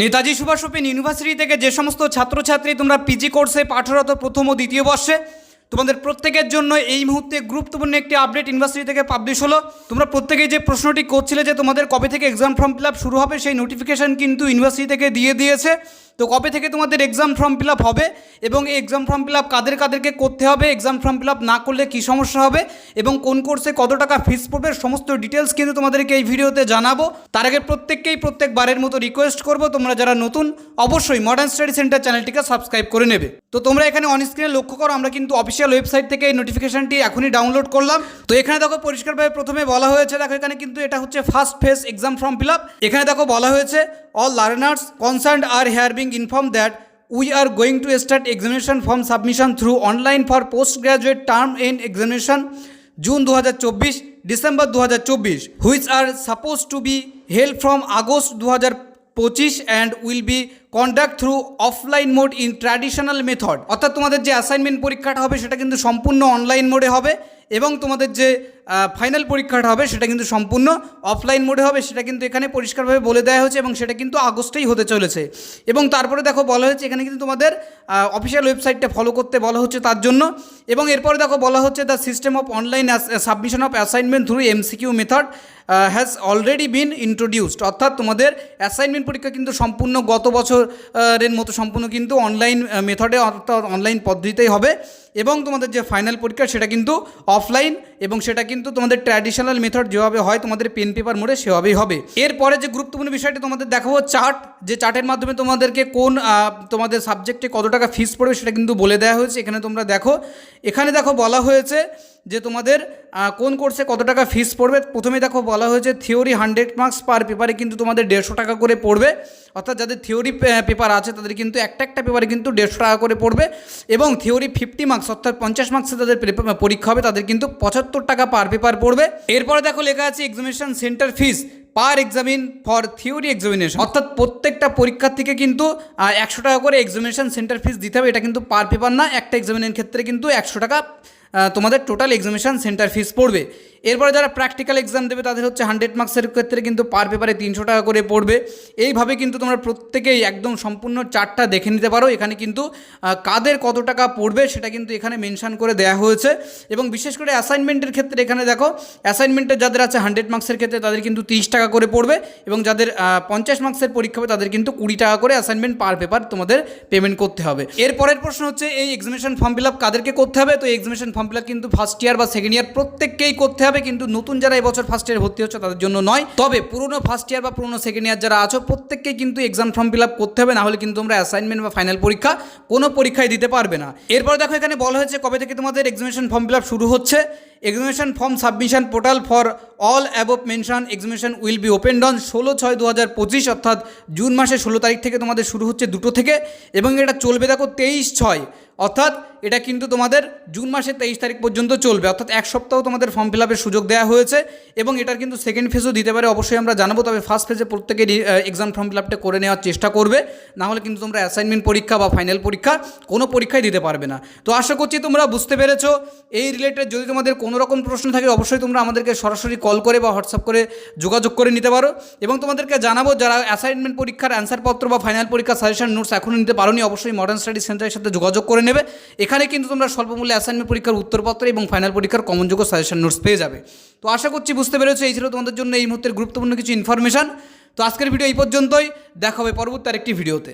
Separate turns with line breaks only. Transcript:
Netaji Subhash open university থেকে যে সমস্ত ছাত্রছাত্রী তোমরা পিজি কোর্সে পাঠরত প্রথম ও দ্বিতীয় বর্ষে, তোমাদের প্রত্যেকের জন্য এই মুহূর্তে গুরুত্বপূর্ণ একটি আপডেট ইউনিভার্সিটি থেকে পাবলিশ হলো। তোমরা প্রত্যেকেই যে প্রশ্নটি করছিলে যে তোমাদের কবে থেকে এক্সাম ফর্ম ফিল শুরু হবে, সেই নোটিফিকেশান কিন্তু ইউনিভার্সিটি থেকে দিয়ে দিয়েছে। তো কবে থেকে তোমাদের এক্সাম ফর্ম ফিল হবে এবং এই এক্সাম ফর্ম ফিল কাদের কাদেরকে করতে হবে এক্সাম ফর্ম ফিল না করলে কী সমস্যা হবে এবং কোন কোর্সে কত টাকা ফিস পড়বে সমস্ত ডিটেলস কিন্তু তোমাদেরকে এই ভিডিওতে জানাব। তার আগে প্রত্যেককেই প্রত্যেকবারের মতো রিকোয়েস্ট করব, তোমরা যারা নতুন অবশ্যই মডার্ন স্টাডি সেন্টার চ্যানেলটিকে সাবস্ক্রাইব করে নেবে। তো তোমরা এখানে অন স্ক্রিনে লক্ষ্য করো, আমরা কিন্তু অফিসিয়াল ওয়েবসাইট থেকে এই নোটিফিকেশনটি এখনই ডাউনলোড করলাম। তো এখানে দেখো পরিষ্কারভাবে প্রথমে বলা হয়েছে, দেখো এখানে কিন্তু এটা হচ্ছে first phase exam form fill এখানে দেখো বলা হয়েছে all learners concern are here being inform that we are going to start examination form submission through online for post graduate term end examination June দু হাজার চব্বিশ ডিসেম্বর দু হাজার চব্বিশ which are suppose to be held from August conduct through offline mode in traditional method অর্থাৎ তোমাদের যে assignment পরীক্ষাটা হবে, সেটা কিন্তু সম্পূর্ণ অনলাইন মোডে হবে এবং তোমাদের যে ফাইনাল পরীক্ষাটা হবে, সেটা কিন্তু সম্পূর্ণ অফলাইন মোডে হবে। সেটা কিন্তু এখানে পরিষ্কারভাবে বলে দেওয়া হয়েছে এবং সেটা কিন্তু আগস্টেই হতে চলেছে। এবং তারপরে দেখো বলা হয়েছে, এখানে কিন্তু তোমাদের অফিসিয়াল ওয়েবসাইটটা ফলো করতে বলা হচ্ছে তার জন্য। এবং এরপরে দেখো বলা হচ্ছে the system of online submission of assignment through MCQ method has already been introduced অর্থাৎ তোমাদের অ্যাসাইনমেন্ট পরীক্ষা কিন্তু সম্পূর্ণ গত বছরের মতো সম্পূর্ণ কিন্তু অনলাইন মেথডে অর্থাৎ অনলাইন পদ্ধতিতেই হবে। এবং তোমাদের যে ফাইনাল পরীক্ষা, সেটা কিন্তু অফলাইন এবং সেটা কিন্তু তোমাদের ট্র্যাডিশনাল মেথড যেভাবে হয়, তোমাদের পেন পেপার মোড়ে সেভাবেই হবে। এরপরে যে গুরুত্বপূর্ণ বিষয়টি তোমাদের দেখাবো চার্ট যে চার্টের মাধ্যমে তোমাদেরকে কোন তোমাদের সাবজেক্টে কত টাকা ফিস পড়বে, সেটা কিন্তু বলে দেওয়া হয়েছে। এখানে তোমরা দেখো, এখানে দেখো বলা হয়েছে যে তোমাদের কোন কোর্সে কত টাকা ফিস পড়বে। প্রথমে দেখো বলা হয়েছে থিওরি হান্ড্রেড মার্কস পার পেপারে কিন্তু তোমাদের দেড়শো টাকা করে পড়বে। অর্থাৎ যাদের থিওরি পেপার আছে, তাদের কিন্তু একটা একটা পেপারে কিন্তু দেড়শো টাকা করে পড়বে এবং থিওরি ফিফটি মার্কস অর্থাৎ পঞ্চাশ মার্কসে তাদের পরীক্ষা হবে, তাদের কিন্তু পঁচাত্তর টাকা পার পেপার পড়বে। এরপরে দেখো লেখা আছে examination centre fees per examinee for theory examination অর্থাৎ প্রত্যেকটা পরীক্ষার থেকে কিন্তু একশো টাকা করে এক্সামিনেশন সেন্টার ফিস দিতে হবে। এটা কিন্তু পার পেপার না, একটা এক্সামিনের ক্ষেত্রে কিন্তু একশো টাকা তোমাদের টোটাল এক্সামিনেশন সেন্টার ফিস পড়বে। এরপরে যারা প্র্যাকটিক্যাল এক্সাম দেবে, তাদের হচ্ছে হান্ড্রেড মার্কসের ক্ষেত্রে কিন্তু পার পেপারে তিনশো টাকা করে পড়বে। এইভাবে কিন্তু তোমরা প্রত্যেকেই একদম সম্পূর্ণ চারটা দেখে নিতে পারো। এখানে কিন্তু কাদের কত টাকা পড়বে, সেটা কিন্তু এখানে মেনশান করে দেওয়া হয়েছে। এবং বিশেষ করে অ্যাসাইনমেন্টের ক্ষেত্রে এখানে দেখো অ্যাসাইনমেন্টে যাদের আছে হান্ড্রেড মার্কসের ক্ষেত্রে, তাদের কিন্তু তিরিশ টাকা করে পড়বে এবং যাদের পঞ্চাশ মার্কসের পরীক্ষা হবে তাদের কিন্তু কুড়ি টাকা করে অ্যাসাইনমেন্ট পার পেপার তোমাদের পেমেন্ট করতে হবে। এরপরের প্রশ্ন হচ্ছে, এই এক্সামিনেশন ফর্ম ফিল আপ কাদেরকে করতে হবে? তো এই এক্সামিনেশন ফর্ম ফিল আপ কিন্তু ফার্স্ট ইয়ার বা সেকেন্ড ইয়ার প্রত্যেককেই করতে হবে, কিন্তু নতুন যারা এবছর ফার্স্ট ইয়ার ভর্তি হচ্ছে তাদের জন্য নয়। তবে পুরনো ফার্স্ট ইয়ার বা পুরনো সেকেন্ড ইয়ার যারা আছো, প্রত্যেককেই কিন্তু এক্সাম ফর্ম ফিল আপ করতে হবে না হলে কিন্তু তোমরা অ্যাসাইনমেন্ট বা ফাইনাল পরীক্ষা কোনো পরীক্ষায় দিতে পারবে না। এরপর দেখো এখানে বলা হয়েছে, কবে থেকে তোমাদের এক্সামিনেশন ফর্ম ফিল আপ শুরু হচ্ছে? Examination form submission portal for all above mention examination will be open on ষোলো ছয় দু হাজার পঁচিশ, অর্থাৎ জুন মাসের ষোলো তারিখ থেকে তোমাদের শুরু হচ্ছে দুটো থেকে এবং এটা চলবে দেখো তেইশ ছয়, অর্থাৎ এটা কিন্তু তোমাদের জুন মাসের তেইশ তারিখ পর্যন্ত চলবে, অর্থাৎ এক সপ্তাহ তোমাদের ফর্ম ফিল আপের সুযোগ দেওয়া হয়েছে এবং এটার কিন্তু সেকেন্ড ফেজও দিতে পারে, অবশ্যই আমরা জানাব, তবে ফার্স্ট ফেজে প্রত্যেকে এক্সাম ফর্ম ফিল আপটা করে নেওয়ার চেষ্টা করবে না হলে কিন্তু তোমরা অ্যাসাইনমেন্ট পরীক্ষা বা ফাইনাল পরীক্ষা কোনো পরীক্ষায় দিতে পারবে না। তো আশা করছি তোমরা বুঝতে পেরেছ, এই রিলেটেড যদি তোমাদের কোনো রকম প্রশ্ন থাকে, অবশ্যই তোমরা আমাদেরকে সরাসরি কল করে বা হোয়াটসঅ্যাপ করে যোগাযোগ করে নিতে পারো, এবং তোমাদেরকে জানাব, যারা অ্যাসাইনমেন্ট পরীক্ষার অ্যান্সারপত্র বা ফাইনাল পরীক্ষার সাজেশন নোটস এখনও নিতে পারোনি, অবশ্যই মডার্ন স্টাডি সেন্টারের সাথে যোগাযোগ করে নেবে এখানে কিন্তু তোমরা স্বল্পমূল্যে অ্যাসাইনমেন্ট পরীক্ষার উত্তরপত্র এবং ফাইনাল পরীক্ষার কমনযোগ্য সাজেশন নোটস পেয়ে যাবে। তো আশা করছি বুঝতে পেরেছ, এই ছিল তোমাদের জন্য এই মুহূর্তের গুরুত্বপূর্ণ কিছু ইনফরমেশান তো আজকের ভিডিও এই পর্যন্তই। দেখা হবে পরবর্তী আরেকটি ভিডিওতে